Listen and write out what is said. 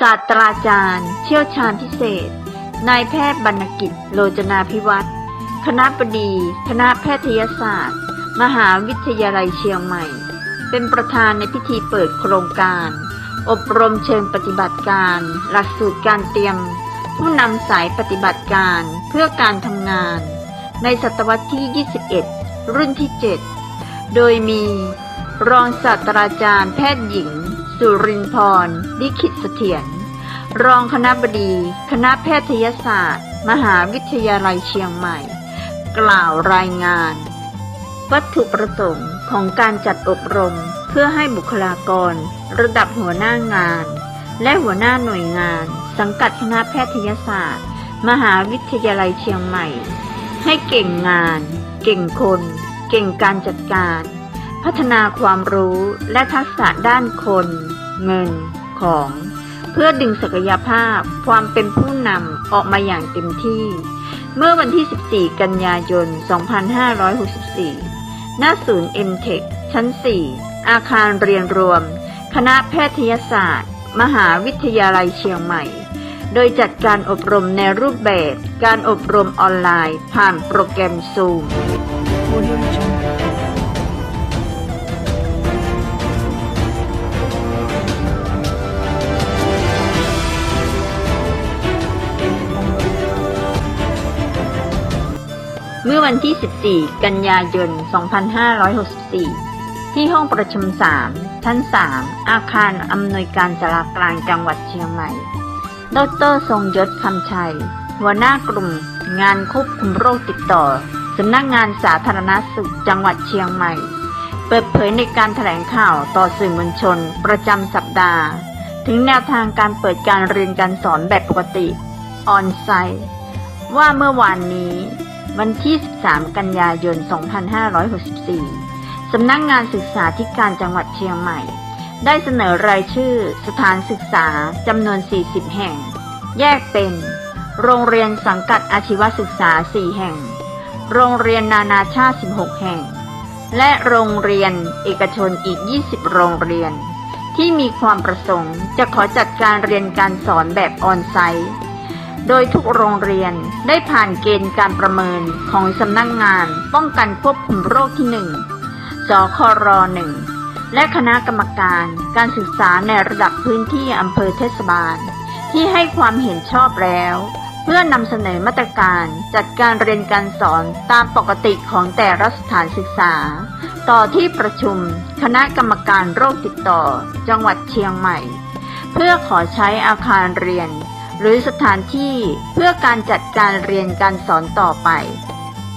ศาสตราจารย์ เชี่ยวชาญพิเศษ นายแพทย์บรรณกิจ โลจนาพิวัตรคณะบดี คณะแพทยศาสตร์ มหาวิทยาลัยเชียงใหม่ เป็นประธานในพิธีเปิดโครงการ อบรมเชิงปฏิบัติการ หลักสูตรการเตรียม ผู้นำสายปฏิบัติการเพื่อการทำงาน ในศตวรรษที่ 21 รุ่นที่ 7 โดยมี รองศาสตราจารย์แพทย์หญิง สุรินทร์พรลิขิตเสถียรรองคณะบดี คณะแพทยศาสตร์ มหาวิทยาลัยเชียงใหม่ กล่าวรายงาน วัตถุประสงค์ของการจัดอบรม เพื่อให้บุคลากร ระดับหัวหน้างาน และหัวหน้าหน่วยงาน สังกัดคณะแพทยศาสตร์ มหาวิทยาลัยเชียงใหม่ ให้เก่งงาน เก่งคน เก่งการจัดการ พัฒนาความรู้และทักษะด้านคน เงิน ของ เพื่อดึงศักยภาพ ความเป็นผู้นำออกมาอย่างเต็มที่ เมื่อวันที่ 14 กันยายน 2564 ณ ศูนย์ MTech ชั้น 4 อาคารเรียนรวม คณะแพทยศาสตร์ มหาวิทยาลัยเชียงใหม่ โดยจัดการอบรมในรูปแบบ การอบรมออนไลน์ ผ่านโปรแกรม Zoom เมื่อวันที่ 14 กันยายน 2564 ที่ห้องประชุม 3 ชั้น 3 อาคารอำนวยการจรากลางจังหวัดเชียงใหม่ ดร ทรงยศคำชัย หัวหน้ากลุ่ม งานควบคุมโรคติดต่อ สำนักงานสาธารณสุขจังหวัดเชียงใหม่ เปิดเผยในการแถลงข่าวต่อสื่อมวลชน ประจำสัปดาห์ ถึงแนวทางการเปิดการเรียนการสอนแบบปกติ ออนไซต์ ว่าเมื่อวานนี้ วันที่ 13 กันยายน 2564 สำนักงานศึกษาธิการจังหวัดเชียงใหม่ ได้เสนอรายชื่อสถานศึกษาจำนวน 40 แห่ง แยกเป็น โรงเรียนสังกัดอาชีวศึกษา 4 แห่ง โรงเรียนนานาชาติ 16 แห่ง และโรงเรียนเอกชนอีก 20 โรงเรียน ที่มีความประสงค์จะขอจัดการเรียนการสอนแบบออนไซต์ โดยทุกโรงเรียนได้ผ่านเกณฑ์การประเมินของสำนักงงาน ป้องกันควบคุมโรคที่ 1 สคร1และคณะกรรมการการศึกษาในระดับพื้นที่อำเภอเทศบาล ที่ให้ความเห็นชอบแล้ว เพื่อนำเสนอมาตรการจัดการเรียนการสอนตามปกติของแต่ละสถานศึกษา ต่อที่ประชุม คณะกรรมการโรคติดต่อ จังหวัดเชียงใหม่ เพื่อขอใช้อาคารเรียน หรือสถานที่เพื่อการจัดการเรียนการสอนต่อไป